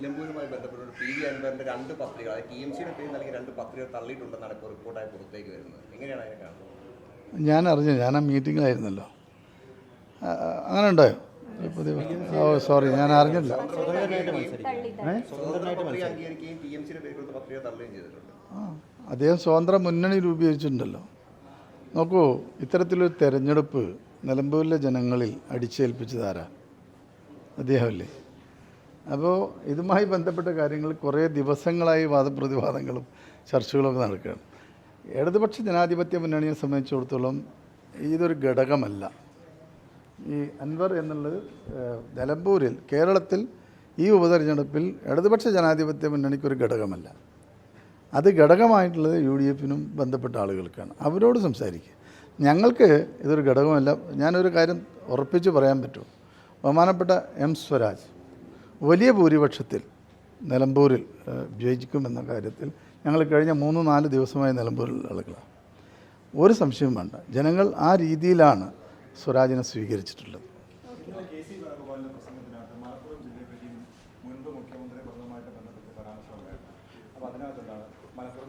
നിലമ്പൂരുമായി ബന്ധപ്പെട്ട T P V അൻവറിന്റെ രണ്ട് പത്രിക ടി എം സിയുടെ പേരിൽ നൽകിയ രണ്ട് പത്രിക തള്ളിയിട്ടുണ്ടെന്നാണ് ഇപ്പോൾ റിപ്പോർട്ടായി പുറത്തേക്ക് വരുന്നത്. എങ്ങനെയാണ് അതിനെ കാണുന്നത്? ഞാൻ അറിഞ്ഞു ഞാൻ ആ മീറ്റിങ്ങിലായിരുന്നല്ലോ അങ്ങനെ ഉണ്ടായോ? ഓ സോറി ഞാൻ അറിഞ്ഞില്ല. അദ്ദേഹം സ്വതന്ത്ര മുന്നണി രൂപീകരിച്ചിട്ടുണ്ടല്ലോ. നോക്കൂ ഇത്തരത്തിലൊരു തെരഞ്ഞെടുപ്പ് നിലമ്പൂരിലെ ജനങ്ങളിൽ അടിച്ചേൽപ്പിച്ചതാരാ അദ്ദേഹമല്ലേ? അപ്പോൾ ഇതുമായി ബന്ധപ്പെട്ട കാര്യങ്ങൾ കുറേ ദിവസങ്ങളായി വാദപ്രതിവാദങ്ങളും ചർച്ചകളൊക്കെ നടക്കുകയാണ്. ഇടതുപക്ഷ ജനാധിപത്യ മുന്നണിയെ സംബന്ധിച്ചിടത്തോളം ഇതൊരു ഘടകമല്ല. ഈ അൻവർ എന്നുള്ളത് നിലമ്പൂരിൽ കേരളത്തിൽ ഈ ഉപതെരഞ്ഞെടുപ്പിൽ ഇടതുപക്ഷ ജനാധിപത്യ മുന്നണിക്കൊരു ഘടകമല്ല. അത് ഘടകമായിട്ടുള്ളത് യു ഡി എഫിനും ബന്ധപ്പെട്ട ആളുകൾക്കാണ്. അവരോട് സംസാരിക്കുക. ഞങ്ങൾക്ക് ഇതൊരു ഘടകമല്ല. ഞാനൊരു കാര്യം ഉറപ്പിച്ച് പറയാൻ പറ്റും. ബഹുമാനപ്പെട്ട എം സ്വരാജ് വലിയ ഭൂരിപക്ഷത്തിൽ നിലമ്പൂരിൽ വിജയിക്കുമെന്ന കാര്യത്തിൽ ഞങ്ങൾ കഴിഞ്ഞ മൂന്ന് നാല് ദിവസമായി നിലമ്പൂരിലുള്ള ആളുകളാണ്. ഒരു സംശയം വേണ്ട. ജനങ്ങൾ ആ രീതിയിലാണ് സ്വരാജിനെ സ്വീകരിച്ചിട്ടുള്ളത്. മലപ്പുറം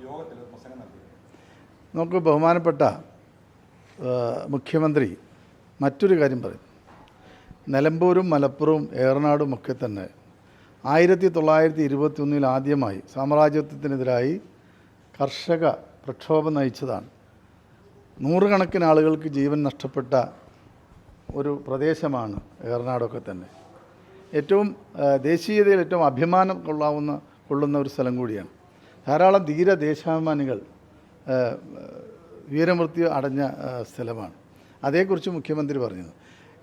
യോഗത്തിൽ നമുക്ക് ബഹുമാനപ്പെട്ട മുഖ്യമന്ത്രി മറ്റൊരു കാര്യം പറയും. നിലമ്പൂരും മലപ്പുറവും ഏറനാടും ഒക്കെ തന്നെ ആയിരത്തി തൊള്ളായിരത്തി ഇരുപത്തി ഒന്നിൽ ആദ്യമായി സാമ്രാജ്യത്വത്തിനെതിരായി കർഷക പ്രക്ഷോഭം നയിച്ചതാണ്. നൂറുകണക്കിന് ആളുകൾക്ക് ജീവൻ നഷ്ടപ്പെട്ട ഒരു പ്രദേശമാണ് ഏറനാടൊക്കെ തന്നെ. ഏറ്റവും ദേശീയതയിൽ ഏറ്റവും അഭിമാനം കൊള്ളാവുന്ന കൊള്ളുന്ന ഒരു സ്ഥലം കൂടിയാണ്. ധാരാളം ധീര ദേശാഭിമാനികൾ വീരമൃത്യു അടഞ്ഞ സ്ഥലമാണ്. അതേക്കുറിച്ച് മുഖ്യമന്ത്രി പറഞ്ഞത്.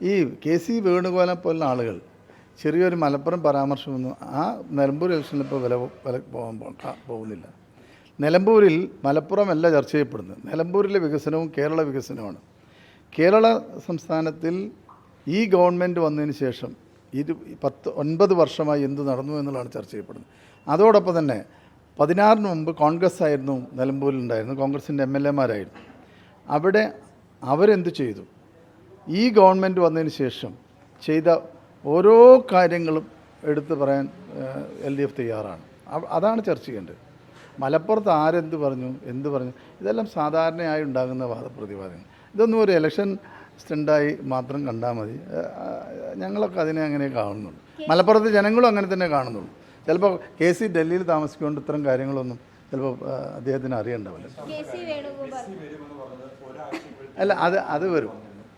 ഈ കെ സി വേണുഗോപാലം പോലുള്ള ആളുകൾ ചെറിയൊരു മലപ്പുറം പരാമർശമൊന്നും ആ നിലമ്പൂർ ഇലക്ഷനിൽ ഇപ്പോൾ വില വില പോകാൻ പോകുന്നില്ല. നിലമ്പൂരിൽ മലപ്പുറമല്ല ചർച്ച ചെയ്യപ്പെടുന്നത്. നിലമ്പൂരിലെ വികസനവും കേരള വികസനമാണ് കേരള സംസ്ഥാനത്തിൽ ഈ ഗവൺമെന്റ് വന്നതിന് ശേഷം ഇരു പത്ത് ഒൻപത് വർഷമായി എന്ത് നടന്നു എന്നുള്ളതാണ് ചർച്ച ചെയ്യപ്പെടുന്നത്. അതോടൊപ്പം തന്നെ പതിനാറിന് മുമ്പ് കോൺഗ്രസ് ആയിരുന്നു നിലമ്പൂരിലുണ്ടായിരുന്നു കോൺഗ്രസിന്റെ എം എൽ എമാരായിരുന്നു. അവിടെ അവരെന്ത് ചെയ്തു? ഈ ഗവൺമെന്റ് വന്നതിന് ശേഷം ചെയ്ത ഓരോ കാര്യങ്ങളും എടുത്തു പറയാൻ എൽ ഡി എഫ് തയ്യാറാണ്. അതാണ് ചർച്ച ചെയ്യേണ്ടത്. മലപ്പുറത്ത് ആരെന്ത് പറഞ്ഞു? എന്ത് പറഞ്ഞു? ഇതെല്ലാം സാധാരണയായി ഉണ്ടാകുന്ന വാദപ്രതിവാദങ്ങൾ. ഇതൊന്നും ഒരു ഇലക്ഷൻ സ്റ്റണ്ടായി മാത്രം കണ്ടാൽ മതി. ഞങ്ങളൊക്കെ അതിനെ അങ്ങനെ കാണുന്നുള്ളൂ. മലപ്പുറത്തെ ജനങ്ങളും അങ്ങനെ തന്നെ കാണുന്നുള്ളൂ. ചിലപ്പോൾ കെ സി ഡൽഹിയിൽ താമസിക്കൊണ്ട് ഇത്തരം കാര്യങ്ങളൊന്നും ചിലപ്പോൾ അദ്ദേഹത്തിന് അറിയണ്ടാവില്ല. അല്ല അത് അത് വരും.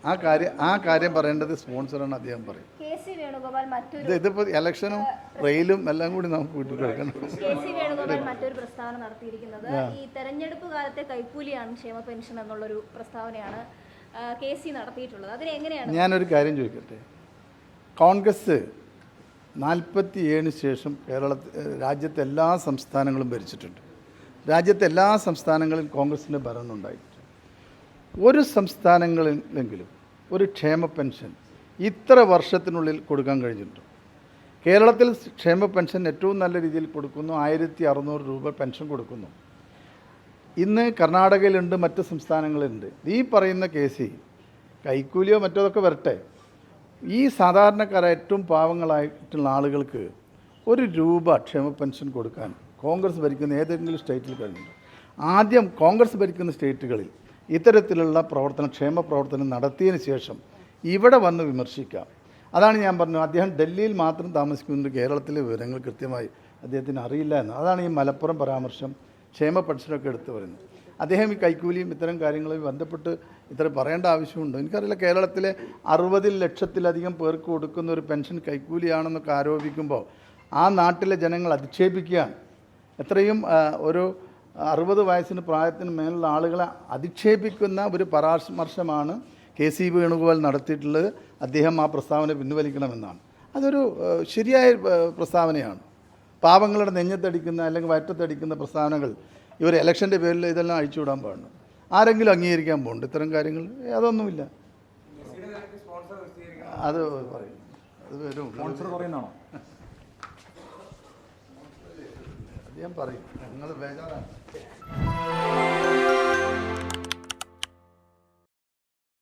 ആ കാര്യം ആ കാര്യം പറയേണ്ടത് സ്പോൺസറാണ് അദ്ദേഹം പറയും. ഇതിപ്പോ വേണുഗോപാൽ മറ്റൊരു ഇത് ഇതിപ്പോൾ ഇലക്ഷനും റെയിലും എല്ലാം കൂടി നമുക്ക് വീട്ടിൽ കിടക്കണം. കെ സി വേണുഗോപാൽ മറ്റൊരു പ്രസ്താവന നടത്തിയിരിക്കുന്നത്. ഈ തെരഞ്ഞെടുപ്പ് കാലത്തെ കൈക്കൂലിയാണ് ക്ഷേമ പെൻഷൻ എന്നുള്ളൊരു പ്രസ്താവനയാണ് കെ സി നടത്തിയിട്ടുള്ളത്. അതിനെ എങ്ങനെയാണ് ഞാനൊരു കാര്യം ചോദിക്കട്ടെ? കോൺഗ്രസ് നാൽപ്പത്തി ഏഴിന് ശേഷം കേരളത്തിൽ രാജ്യത്തെ എല്ലാ സംസ്ഥാനങ്ങളും ഭരിച്ചിട്ടുണ്ട്. രാജ്യത്തെ എല്ലാ സംസ്ഥാനങ്ങളിലും കോൺഗ്രസിന്റെ ഭരണം ഉണ്ടായിട്ടുണ്ട്. ഒരു സംസ്ഥാനങ്ങളിലെങ്കിലും ഒരു ക്ഷേമ പെൻഷൻ ഇത്ര വർഷത്തിനുള്ളിൽ കൊടുക്കാൻ കഴിഞ്ഞിട്ടുണ്ട്? കേരളത്തിൽ ക്ഷേമ പെൻഷൻ ഏറ്റവും നല്ല രീതിയിൽ കൊടുക്കുന്നു ആയിരത്തി അറുന്നൂറ് രൂപ പെൻഷൻ കൊടുക്കുന്നു. ഇന്ന് കർണാടകയിലുണ്ട് മറ്റ് സംസ്ഥാനങ്ങളിലുണ്ട്. ഈ പറയുന്ന കേസ് കൈക്കൂലിയോ മറ്റോതൊക്കെ വരട്ടെ. ഈ സാധാരണക്കാരായ ഏറ്റവും പാവങ്ങളായിട്ടുള്ള ആളുകൾക്ക് ഒരു രൂപ ക്ഷേമ പെൻഷൻ കൊടുക്കാൻ കോൺഗ്രസ് ഭരിക്കുന്ന ഏതെങ്കിലും സ്റ്റേറ്റിൽ കഴിഞ്ഞു ആദ്യം കോൺഗ്രസ് ഭരിക്കുന്ന സ്റ്റേറ്റുകളിൽ ഇത്തരത്തിലുള്ള പ്രവർത്തനം ക്ഷേമ പ്രവർത്തനം നടത്തിയതിന് ശേഷം ഇവിടെ വന്ന് വിമർശിക്കാം. അതാണ് ഞാൻ പറഞ്ഞത്. അദ്ദേഹം ഡൽഹിയിൽ മാത്രം താമസിക്കുന്നുണ്ട്. കേരളത്തിലെ വിവരങ്ങൾ കൃത്യമായി അദ്ദേഹത്തിന് അറിയില്ല എന്ന്. അതാണ് ഈ മലപ്പുറം പരാമർശം ക്ഷേമ പെൻഷനൊക്കെ എടുത്തു പറയുന്നത്. അദ്ദേഹം ഈ കൈക്കൂലിയും ഇത്തരം കാര്യങ്ങളും ബന്ധപ്പെട്ട് ഇത്ര പറയേണ്ട ആവശ്യമുണ്ടോ. എനിക്കറിയില്ല കേരളത്തിലെ അറുപതിൽ ലക്ഷത്തിലധികം പേർക്ക് കൊടുക്കുന്ന ഒരു പെൻഷൻ കൈക്കൂലിയാണെന്നൊക്കെ ആരോപിക്കുമ്പോൾ ആ നാട്ടിലെ ജനങ്ങൾ അധിക്ഷേപിക്കുകയാണ്. എത്രയും ഒരു അറുപത് വയസ്സിന് പ്രായത്തിന് മേലുള്ള ആളുകളെ അധിക്ഷേപിക്കുന്ന ഒരു പരാമർശമാണ് കെ സി വേണുഗോപാൽ നടത്തിയിട്ടുള്ളത്. അദ്ദേഹം ആ പ്രസ്താവന പിൻവലിക്കണമെന്നാണ്. അതൊരു ശരിയായ പ്രസ്താവനയാണ്. പാവങ്ങളുടെ നെഞ്ഞത്തടിക്കുന്ന അല്ലെങ്കിൽ വയറ്റത്തടിക്കുന്ന പ്രസ്താവനകൾ ഇവർ ഇലക്ഷന്റെ പേരിൽ ഇതെല്ലാം അഴിച്ചുവിടാൻ പാടുന്നു ആരെങ്കിലും അംഗീകരിക്കാൻ പോകുന്നുണ്ട് ഇത്തരം കാര്യങ്ങൾ? അതൊന്നുമില്ല. അത് പറയും അത് വരും പറയുന്നതാണോ? അദ്ദേഹം പറയും. ഞങ്ങൾ ബേജാറാണ്.